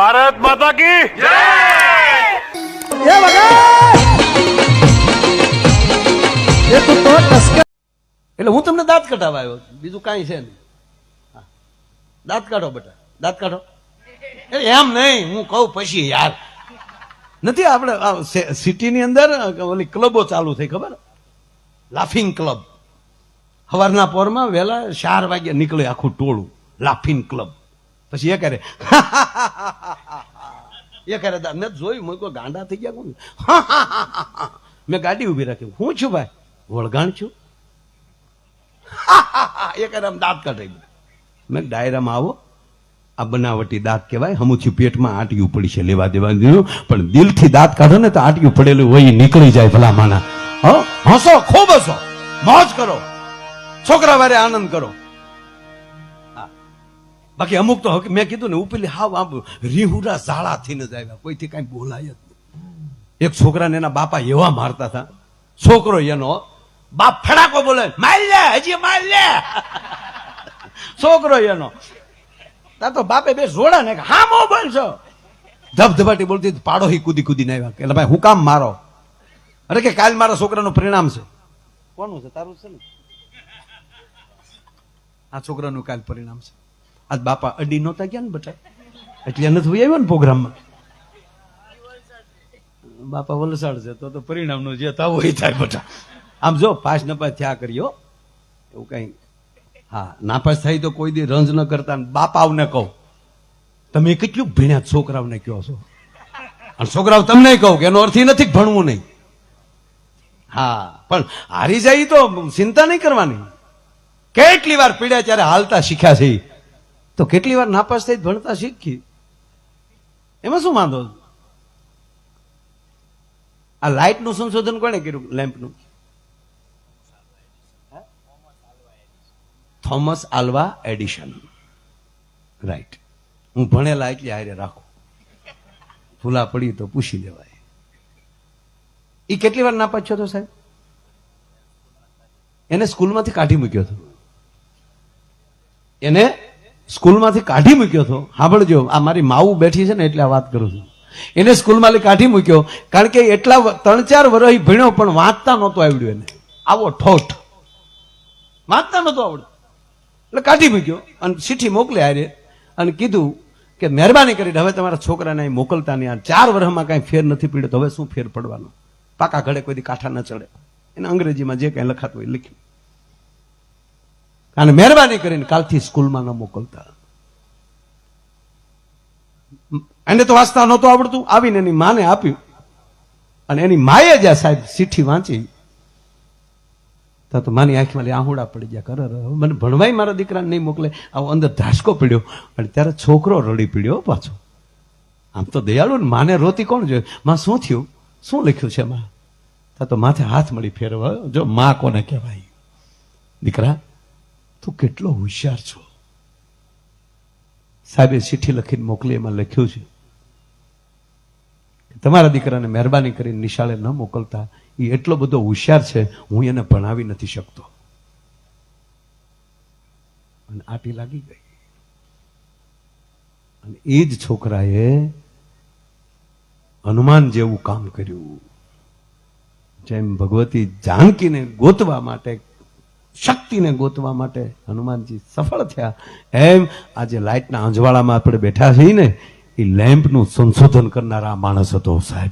ભારત માતા કી એટલે હું તમને દાંત કઢાવવા આવ્યો. બીજું કાંઈ છે નહીં. દાંત કાઢો બેટા. દાંત કાઢો. એમ નહીં, હું કહું પછી યાર. નથી આપણે સિટીની અંદર ઓલી ક્લબો ચાલુ થઈ, ખબર? Laughing club. સવારના પોરમાં વહેલા ચાર વાગે નીકળે આખું ટોળું. Laughing club. પછી એ કરે. એ કરે મેં જોયું, મેં કોઈ ગાંડા થઈ ગયા કોણ? મેં ગાડી ઊભી રાખી. હું છું ભાઈ? વળગાણ છું. એ કરે આમ દાંત કાઢી મેં ડાયરામાં આવો. આ બનાવટી દાંત કહેવાય. હમુથી પેટમાં આંટિયું પડી છે, લેવા દેવા દીધું પણ દિલથી દાંત કાઢો ને તો આંટિયું પડેલું હોય નીકળી જાય ભલા માના હસો, ખૂબ હસો. મોજ કરો. છોકરા વારે આનંદ કરો. બાકી અમુક તો મેં કીધું ને ઉપલી હાવ આમ રીહુડા ઝાડા થઈને જ આવ્યા. કોઈથી કાંઈ બોલાય જ એક છોકરાને એના બાપા એવા મારતા હતા. છોકરો એનો, બાપ ફડાકો બોલે, મારી લે, હજી મારી લે. છોકરો એનો તા તો બાપે બે જોડા ને હામો બોલશો ધબધબાટી બોલતી પાડો હી કૂદી કૂદીને આવ્યા. કે ભાઈ, હું કામ મારો? અરે કે, કાલ મારા છોકરાનું પરિણામ છે. કોનું છે? તારું છે ને? આ છોકરાનું કાલ પરિણામ છે. આજ બાપા અડી નહોતા ગયા ને બટા. એટલે નથી થયું આવ્યો ને પ્રોગ્રામમાં. બાપા વલસાડ છે તો તો પરિણામનું જે થવું એ થાય બટા. આમ જો, પાસ નપાસ થયા કર્યો એવું કઈ. હા નાપાસ થાય તો કોઈ દી રંજ ન કરતા બાપા બાપાઓને કહો. તમે કેટલું ભણ્યા છોકરાઓને કહો છો? અને છોકરાઓ તમને કહું કે એનો અર્થ એ નથી ભણવું નહીં. હા, પણ હારી જાય તો ચિંતા નહીં કરવાની. કેટલી વાર પીડ્યા ત્યારે હાલતા શીખ્યા છે. તો કેટલી વાર નાપાસ થઈ ભણતા શીખી? એમાં શું વાંધો? આ લાઇટનું સંશોધન કોણે કર્યું, લેમ્પનું? Thomas Alva Edison. રાઈટ હું ભણેલા એટલે હારે રાખું. ફૂલા પડી તો પૂછી લેવાય. એ કેટલી વાર નાપાસ છો તો સાહેબ? એને સ્કૂલમાંથી કાઢી મૂક્યો હતો. એને સ્કૂલમાંથી કાઢી મૂક્યો હતો. સાંભળજો, આ મારી માવું બેઠી છે ને એટલે આ વાત કરું છું. એને સ્કૂલમાંથી કાઢી મૂક્યો, કારણ કે એટલા ત્રણ ચાર વર્ષ ભણ્યો પણ વાંચતા નહોતો આવડ્યું એને. આવો ઠોઠ. વાંચતા નહોતો આવડતું. એટલે કાઢી મૂક્યો અને ચીઠી મોકલી આરે અને કીધું કે મહેરબાની કરીને હવે તમારા છોકરાને અહીં મોકલતા નહીં. આ ચાર વર્ષમાં કાંઈ ફેર નથી પીડ્યો હવે શું ફેર પડવાનો? પાકા ઘડે કોઈ કાંઠા ન ચડે. એને અંગ્રેજીમાં જે કાંઈ લખાતું હોય લખ્યું. અને મહેરબાની કરીને કાલથી સ્કૂલમાં ન મોકલતા. એને તો વાંચતા નહોતું આવડતું. આવીને એની માને આપ્યું. અને એની માએ આ સાહેબ ચીઠી વાંચી. તો માની આંખમાં આહુડા પડી ગયા. કરે મને ભણવાય મારા દીકરાને નહીં મોકલે. આવો અંદર ધાસકો પડ્યો. અને ત્યારે છોકરો રડી પડ્યો પાછો. આમ તો દયાળુ ને માને રોતી કોણ જોયું? માં શું થયું? શું લખ્યું છે માં? તો માથે હાથ મળી ફેરવા જો માં કોને કહેવાય? દીકરા તું કેટલો હોશિયાર છો. સાહેબે ચિઠ્ઠી લખીને મોકલી, એમાં લખ્યું છે તમારા દીકરાને મહેરબાની કરીને નિશાળે ન મોકલતા. એ એટલો બધો હોશિયાર છે, હું એને ભણાવી નથી શકતો. અને આટી લાગી ગઈ. અને એ જ છોકરાએ હનુમાન જેવું કામ કર્યું. જેમ ભગવતી જાનકીને ગોતવા માટે શક્તિને ગોતવા માટે હનુમાનજી સફળ થયા. એમ આજે લાઇટના અંજવાળામાં આપણે બેઠા છીએ ને, એ લેમ્પનું સંશોધન કરનારા માણસ હતો સાહેબ.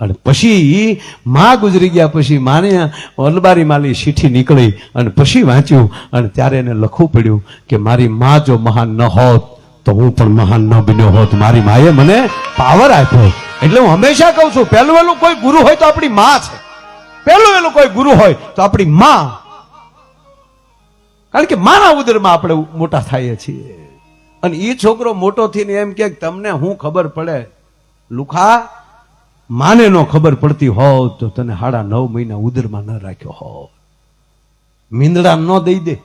અને પછી માં ગુજરી ગયા, પછી માને અલબારી માલી ચીઠી નીકળી અને પછી વાંચ્યું અને ત્યારે એને લખવું પડ્યું કે મારી માં જો મહાન ન હોત, તો હું પણ મહાન ન બન્યો હોત. મારી માએ મને પાવર આપ્યો. એટલે હું હંમેશા કહું છું, પહેલું વહેલું કોઈ ગુરુ હોય તો આપણી માં છે. પહેલું વહેલું કોઈ ગુરુ હોય તો આપણી માં કારણ કે માના ઉદરમાં આપણે મોટા થઈએ છીએ. અને એ છોકરો મોટો થઈને એમ કે તમને હું ખબર પડે? લુખા, માને નો ખબર પડતી હોવ તો તને હાડા નવ મહિના ઉદરમાં ન રાખ્યો હોવ મીંદડા ન દઈ દે.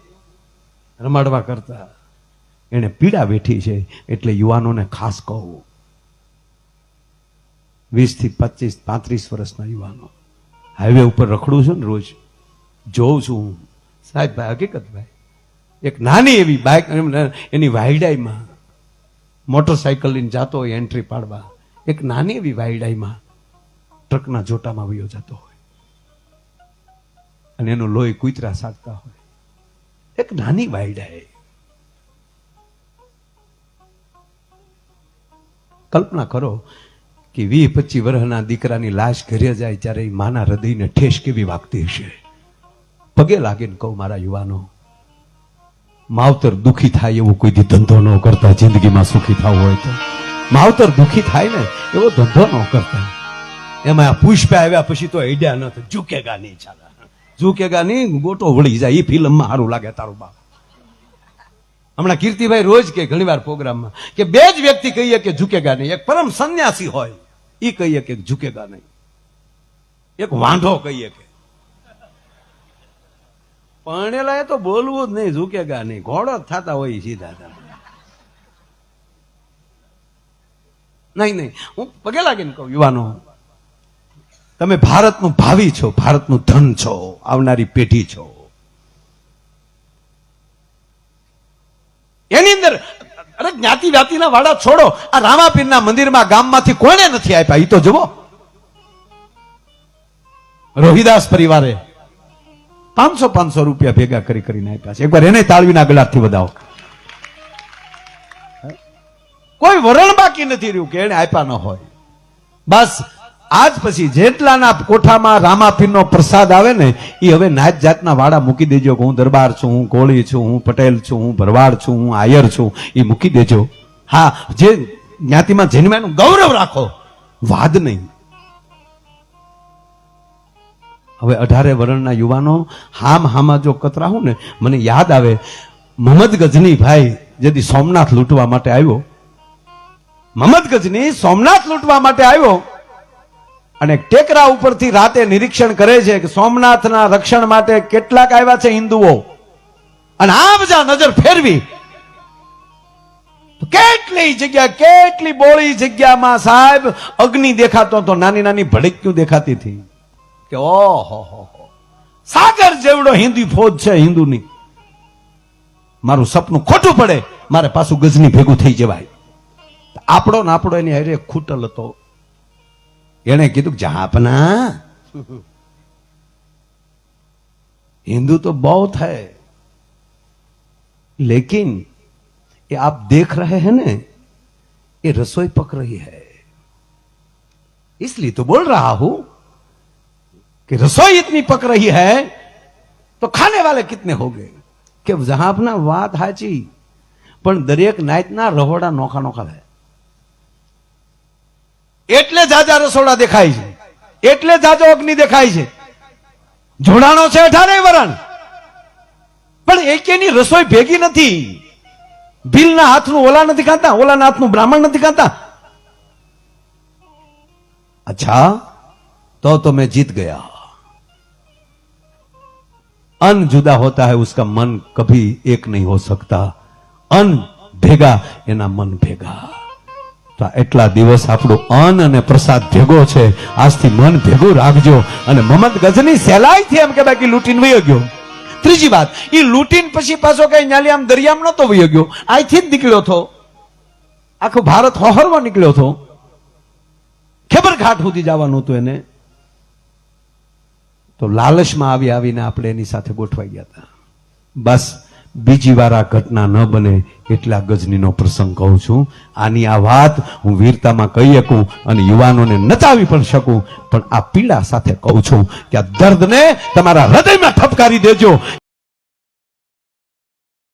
રમાડવા કરતા. એને પીડા વેઠી છે એટલે યુવાનોને ખાસ કહું. વીસથી પચીસ, પાંત્રીસ વર્ષના યુવાનો. હાઈવે ઉપર રખડું છું ને રોજ. જોઉં છું સાહેબ ભાઈ, હકીકત ભાઈ. એક નાની એવી બાઇક એની વાયડાઈમાં મોટરસાયકલ લઈને જતો હોય એન્ટ્રી પાડવા. એક નાની એવી વાયડાઈમાં ટ્રકના જોટામાં વયો જતો હોય. અને એનો લોહી કૂતરા સાટતા હોય. એક નાની વાયડાએ કલ્પના કરો કે વીસ પચીસ વર્ષના દીકરાની લાશ ઘરે જાય ત્યારે એ માના હૃદયને ઠેસ કેવી વાગતી હશે? પગે લાગીને કહું, મારા યુવાનો માવતર દુઃખી થાય એવું કોઈ ધંધો ન કરતા, જિંદગીમાં સુખી થવું હોય તો. માવતર દુઃખી થાય ને, એવો ધંધો ન કરતા. એમાં આ પુષ્પે આવ્યા પછી તો આઈડિયા ન થાય. ઝૂકેગા નહીં ચાલે. ઝૂકેગા નહીં, ગોટો વળી જાય. એ ફિલ્મમાં સારું લાગે તારું બાપ. હમણાં કીર્તિભાઈ રોજ કે ઘણીવાર પ્રોગ્રામમાં કે બે જ વ્યક્તિ કહીએ કે ઝૂકેગા નહીં. એક પરમ સંન્યાસી હોય એ કહીએ કે ઝૂકેગા નહીં. એક વાંઢો કહીએ કે પરણેલા એ તો બોલવું જ નહીં ઝૂકેગા નહીં. ઘોડો જ થતા હોય સીધા તમે નહીં નહીં. હું પગે લાગીને કહું, યુવાનો. તમે ભારતનું ભાવિ છો, ભારતનું ધન છો, આવનારી પેઢી છો. એની અંદર, અરે જ્ઞાતિ વ્યાતિના વાડા છોડો. આ રામાપીરના મંદિરમાં, ગામમાંથી કોને નથી આપ્યા? એ તો જુઓ. રોહિદાસ પરિવારે પાંચસો પાંચસો રૂપિયા ભેગા કરી કરીને આપ્યા છે. એકવાર એને તાળવીના ગળાથી વધાવો. કોઈ વરણ બાકી નથી રહ્યું કે એને આપ્યા ન હોય. બસ, આજ પછી જેટલાના કોઠામાં રામાપીરનો પ્રસાદ આવે ને એ હવે નાત જાતના વાડા મૂકી દેજો કે હું દરબાર છું, હું કોળી છું, હું પટેલ છું, હું ભરવાડ છું, હું આયર છું એ મૂકી દેજો. હા, જે જ્ઞાતિમાં જન્મ્યાનું ગૌરવ રાખો. વાદ નહીં. હવે અઢારે વર્ણના યુવાનો હામ હામાં જો કતરાવું ને, મને યાદ આવે, મહમદ ગજની ભાઈ જેથી સોમનાથ લૂંટવા માટે આવ્યો. મહમદ ગજની સોમનાથ લૂંટવા માટે આવ્યો. અને ટેકરા ઉપરથી રાતે નિરીક્ષણ કરે છે કે સોમનાથના રક્ષણ માટે કેટલાક આવ્યા છે હિન્દુઓ. અને આ બધા નજર ફેરવી. કેટલી જગ્યા, કેટલી બોળી જગ્યામાં સાહેબ અગ્નિ દેખાતો તો નાની નાની ભડક્યું દેખાતી હતી. કે ઓહો હો હો. સાગર જેવડો હિન્દી ફોજ છે હિન્દુની મારું સપનું ખોટું પડે મારે પાછું ગજની ભેગું થઈ જવાય આપણો ને આપણો એની હારે ખૂટલ હતો એણે કીધું કે જાપના हिंदू तो बहुत है लेकिन ये आप देख रहे हैं ना ये रसोई पक रही है इसलिए तो बोल रहा हूं कि रसोई इतनी पक रही है तो खाने वाले कितने हो गए કે જહાંપના વાત સાચી પણ દરેક નાઈટના રહોડા નોખા નોખા થાય એટલે જાજા રસોડા દેખાય છે એટલે જાજો અગ્નિ દેખાય છે જોડાણો છે અઢારે વરણ પણ એકેની રસોઈ ભેગી નથી ભીલના હાથનું ઓલા નથી ખાતા ઓલાના હાથનું બ્રાહ્મણ નથી ખાતા अच्छा तो तो मैं जीत गया अन जुदा होता है उसका मन कभी एक नहीं हो सकता અન ભેગા એના મન ભેગા તો આ એટલા દિવસ આપણું અન્ન અને પ્રસાદ ભેગો છે આજથી મન ભેગું રાખજો અને મહમ્મદ ગજની સહેલાઈથી એમ કે બાકી લૂંટીને વયો ગયો ત્રીજી વાત એ લૂંટીને પછી પાછો કઈ ન્યાલી આમ દરિયામાં નતો વયો ગયો અહીંથી જ નીકળ્યો હતો આખું ભારત હોહરવા નીકળ્યો હતો ખેબર ઘાટ સુધી જવાનું હતું એને તો લાલચમાં આવી આવીને આપણે એની સાથે ગોઠવાઈ ગયા હતા. બસ, બીજી વાર આ ઘટના ન બને એટલે આ ગજનીનો પ્રસંગ કહું છું. આની આ વાત હું વીરતામાં કહી શકું અને યુવાનોને નચાવી પણ શકું, પણ આ પીડા સાથે કહું છું કે આ દર્દને તમારા હૃદયમાં ઠપકારી દેજો